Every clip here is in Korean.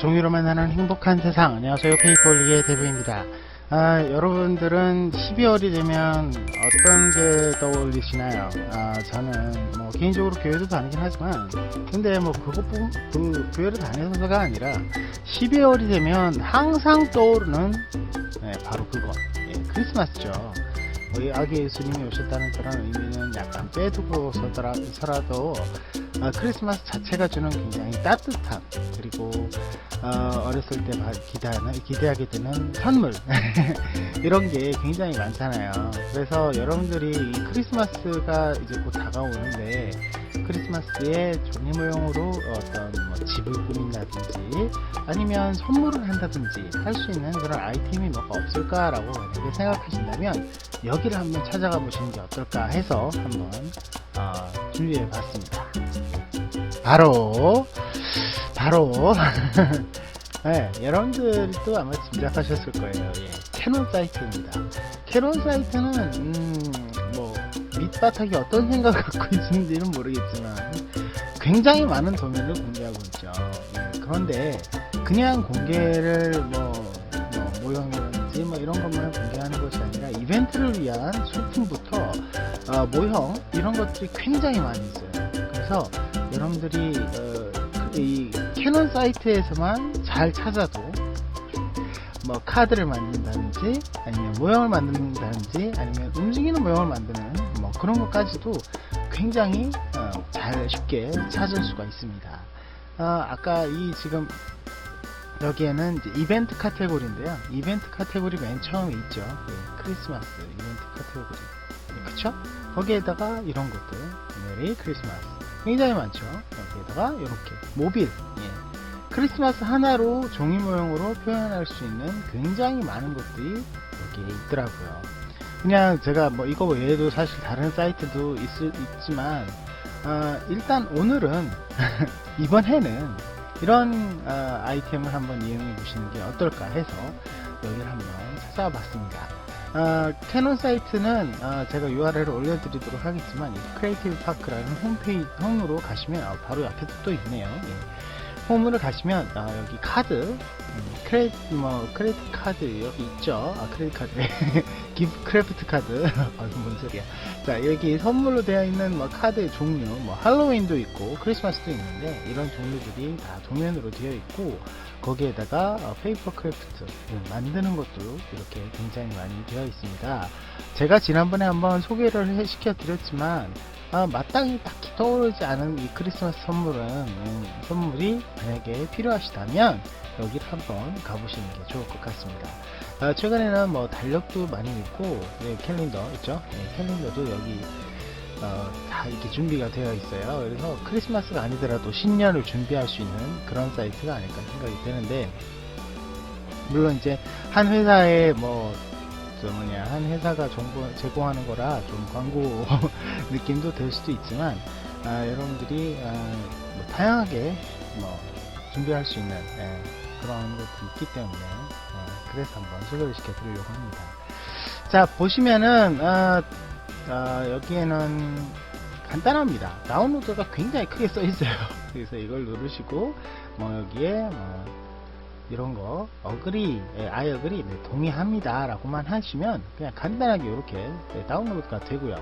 종이로만 하는 행복한 세상. 안녕하세요. 페이퍼올리의 대부입니다. 아, 여러분들은 12월이 되면 어떤 게 떠올리시나요? 아, 저는 뭐 개인적으로 교회도 다니긴 하지만, 근데 뭐 그것뿐, 그 교회를 다녀서가 아니라 12월이 되면 항상 떠오르는 네, 바로 그거. 예, 크리스마스죠. 우리 아기 예수님이 오셨다는 그런 의미는 약간 빼두고서라도 아, 크리스마스 자체가 주는 굉장히 따뜻함 그리고 어, 어렸을 때 바- 기대하는, 기대하게 되는 선물 이런 게 굉장히 많잖아요. 그래서 여러분들이 이 크리스마스가 이제 곧 다가오는데 크리스마스에 종이 모형으로 어떤 뭐 집을 꾸민다든지 아니면 선물을 한다든지 할 수 있는 그런 아이템이 뭐가 없을까라고 만약에 생각하신다면 여기를 한번 찾아가 보시는 게 어떨까 해서 한번 어, 준비해 봤습니다. 바로 바로 네, 여러분들도 아마 짐작하셨을 거예요. 예, 캐논 사이트입니다. 캐논 사이트는 음, 뭐 밑바닥이 어떤 생각을 갖고 있는지는 모르겠지만 굉장히 많은 도면을 공개하고 있죠. 예, 그런데 그냥 공개를 뭐, 뭐 모형이라든지 뭐 이런 것만 공개하는 것이 아니라 이벤트를 위한 소품부터 어, 모형 이런 것들이 굉장히 많이 있어요. 그래서 여러분들이 어, 그이 캐논 사이트에서만 잘 찾아도 뭐 카드를 만든다든지 아니면 모형을 만든다든지 아니면 움직이는 모형을 만드는 뭐 그런 것까지도 굉장히 어, 잘 쉽게 찾을 수가 있습니다. 어, 아까 이 지금 여기에는 이벤트 카테고리인데요. 이벤트 카테고리 맨 처음에 있죠. 예, 크리스마스 이벤트 카테고리. 예, 그쵸? 거기에다가 이런 것들. 메리 크리스마스. 굉장히 많죠. 여기에다가 이렇게 모빌. 예. 크리스마스 하나로 종이 모형으로 표현할 수 있는 굉장히 많은 것들이 여기에 있더라고요. 그냥 제가 뭐 이거 외에도 사실 다른 사이트도 있, 있지만 어, 일단 오늘은 이번 해는 이런 어, 아이템을 한번 이용해 보시는 게 어떨까 해서 여기를 한번 찾아와 봤습니다. 어, 캐논 사이트는 어, 제가 URL을 올려드리도록 하겠지만 이 크리에이티브 파크라는 홈페이지 홈으로 가시면 어, 바로 앞에 또 있네요. 예. 홈으로 가시면 어, 여기 카드 음, 크레디트 뭐 크레디트 카드 여기 있죠. 아 크레디트 카드 기프 크래프트 카드 아이고 뭔 소리야. 자 여기 선물로 되어 있는 뭐 카드의 종류 뭐 할로윈도 있고 크리스마스도 있는데 이런 종류들이 다 도면으로 되어 있고 거기에다가 어, 페이퍼 크래프트 음, 만드는 것도 이렇게 굉장히 많이 되어 있습니다. 제가 지난번에 한번 소개를 해- 시켜 드렸지만 아, 마땅히 딱히 떠오르지 않은 이 크리스마스 선물은 음, 선물이 만약에 필요하시다면 여기를 한번 가보시는 게 좋을 것 같습니다. 아, 최근에는 뭐 달력도 많이 있고 예, 캘린더 있죠? 예, 캘린더도 여기 어, 다 이렇게 준비가 되어 있어요. 그래서 크리스마스가 아니더라도 신년을 준비할 수 있는 그런 사이트가 아닐까 생각이 되는데 물론 이제 한 회사에 뭐저 뭐냐 한 회사가 정보 제공하는 거라 좀 광고 느낌도 될 수도 있지만 아, 여러분들이 아, 뭐 다양하게 뭐 준비할 수 있는 예, 그런 것도 있기 때문에 예, 그래서 한번 소개를 시켜드리려고 합니다. 자 보시면은 아, 아, 여기에는 간단합니다. 다운로드가 굉장히 크게 써 있어요. 그래서 이걸 누르시고 뭐 여기에 뭐 이런 거 어그리 아이 어그리 네, 동의합니다 라고만 하시면 그냥 간단하게 이렇게 네, 다운로드가 되고요.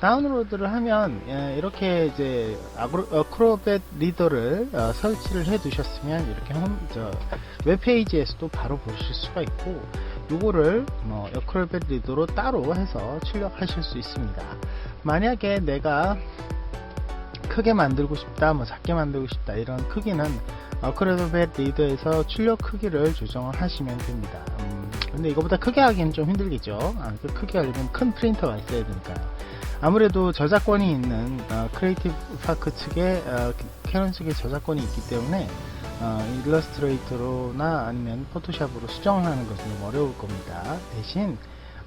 다운로드를 하면 예, 이렇게 이제 어크로벳 리더를 어, 설치를 해 두셨으면 이렇게 홈, 저, 웹페이지에서도 바로 보실 수가 있고 요거를 뭐 어크로벳 리더로 따로 해서 출력하실 수 있습니다. 만약에 내가 크게 만들고 싶다 뭐 작게 만들고 싶다 이런 크기는 어크로벳 리더에서 출력 크기를 조정을 하시면 됩니다. 음, 근데 이거보다 크게 하기는 좀 힘들겠죠. 아, 그 크게 하려면 큰 프린터가 있어야 되니까요. 아무래도 저작권이 있는 어, 크리에이티브 파크 측에 어, 캐논 측에 저작권이 있기 때문에 어, 일러스트레이터로나 아니면 포토샵으로 수정을 하는 것은 좀 어려울 겁니다. 대신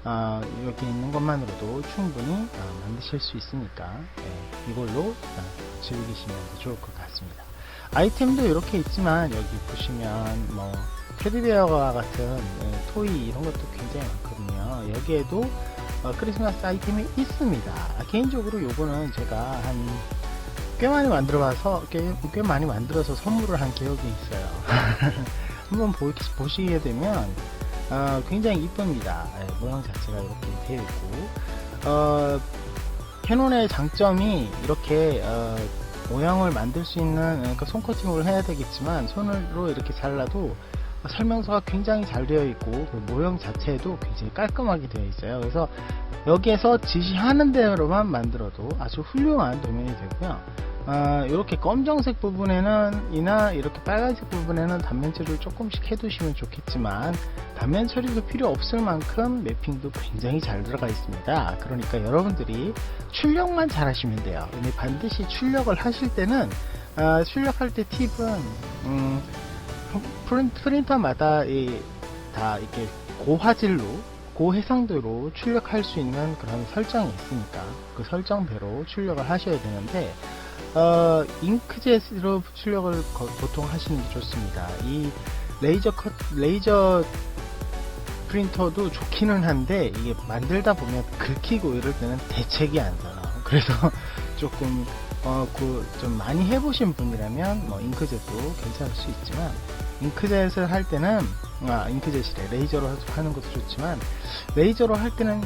어, 여기 있는 것만으로도 충분히 어, 만드실 수 있으니까 예, 이걸로 어, 즐기시면 좋을 것 같습니다. 아이템도 이렇게 있지만 여기 보시면 뭐 테디베어와 같은 예, 토이 이런 것도 굉장히 많거든요. 여기에도 어, 크리스마스 아이템이 있습니다. 아, 개인적으로 요거는 제가 한 꽤 많이 만들어봐서 꽤, 꽤 많이 만들어서 선물을 한 기억이 있어요. 한번 보, 보시게 되면 어, 굉장히 이쁩니다. 예, 모양 자체가 이렇게 되어 있고 어, 캐논의 장점이 이렇게 어, 모양을 만들 수 있는 그러니까 손 코팅을 해야 되겠지만 손으로 이렇게 잘라도 설명서가 굉장히 잘 되어 있고 그 모형 자체도 굉장히 깔끔하게 되어 있어요. 그래서 여기에서 지시하는 대로만 만들어도 아주 훌륭한 도면이 되고요. 아, 이렇게 검정색 부분에는 이나 이렇게 빨간색 부분에는 단면 처리를 조금씩 해두시면 좋겠지만 단면 처리도 필요 없을 만큼 매핑도 굉장히 잘 들어가 있습니다. 그러니까 여러분들이 출력만 잘 하시면 돼요. 근데 반드시 출력을 하실 때는 아, 출력할 때 팁은 음, 프린, 프린터마다 이, 다 이렇게 고화질로 고해상도로 출력할 수 있는 그런 설정이 있으니까 그 설정대로 출력을 하셔야 되는데 어, 잉크젯으로 출력을 거- 보통 하시는 게 좋습니다. 이 레이저 컷 레이저 프린터도 좋기는 한데 이게 만들다 보면 긁히고 이럴 때는 대책이 안 나요. 그래서 조금 어, 그, 좀 많이 해보신 분이라면, 뭐, 잉크젯도 괜찮을 수 있지만, 잉크젯을 할 때는, 아, 잉크젯이래. 레이저로 하는 것도 좋지만, 레이저로 할 때는,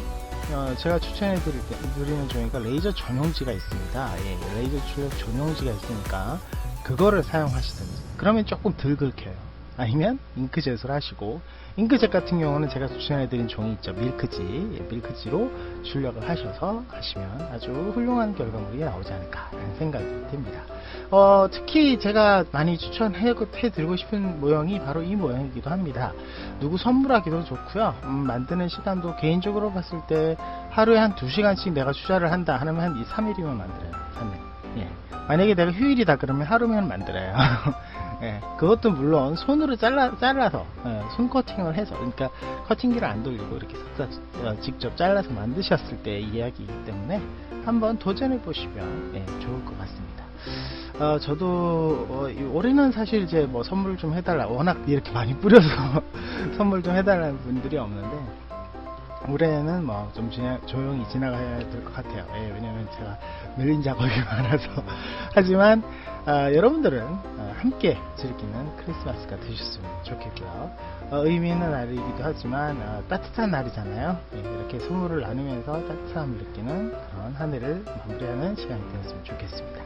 어, 제가 추천해 드릴 때, 드리는 종이가 레이저 전용지가 있습니다. 예, 레이저 출력 전용지가 있으니까, 그거를 사용하시든지. 그러면 조금 덜 긁혀요. 아니면, 잉크젯을 하시고, 잉크젯 같은 경우는 제가 추천해 드린 종이 있죠. 밀크지. 예, 밀크지로 출력을 하셔서 하시면 아주 훌륭한 결과물이 나오지 않을까 라는 생각이 듭니다. 어, 특히 제가 많이 추천해 드리고 싶은 모형이 바로 이 모형이기도 합니다. 누구 선물하기도 좋고요. 음, 만드는 시간도 개인적으로 봤을 때 하루에 한 2시간씩 내가 투자를 한다 하면 한 2, 3일이면 만들어요. 3일. 예. 만약에 내가 휴일이다 그러면 하루면 만들어요. 예, 그것도 물론 손으로 잘라, 잘라서, 예, 손 커팅을 해서, 그러니까 커팅기를 안 돌리고 이렇게 싹 어, 직접 잘라서 만드셨을 때 이야기이기 때문에 한번 도전해 보시면 예, 좋을. 어, 저도 어, 이 올해는 사실 이제 뭐 선물 좀 해달라, 워낙 이렇게 많이 뿌려서 선물 좀 해달라는 분들이 없는데 올해는 뭐 좀 조용히 지나가야 될 것 같아요. 예, 왜냐면 제가 밀린 작업이 많아서. 하지만 아, 여러분들은 어, 함께 즐기는 크리스마스가 되셨으면 좋겠고요. 어, 의미 있는 날이기도 하지만 어, 따뜻한 날이잖아요. 예, 이렇게 선물을 나누면서 따뜻함을 느끼는 그런 한 해를 마무리하는 시간이 되었으면 좋겠습니다.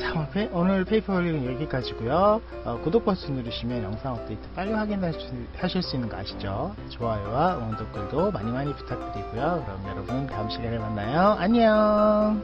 자, 오늘 페이퍼 홀릭은 여기까지고요 어, 구독 버튼 누르시면 영상 업데이트 빨리 확인하실 수 있는 거 아시죠? 좋아요와 응원 댓글도 많이 많이 부탁드리고요. 그럼 여러분 다음 시간에 만나요. 안녕!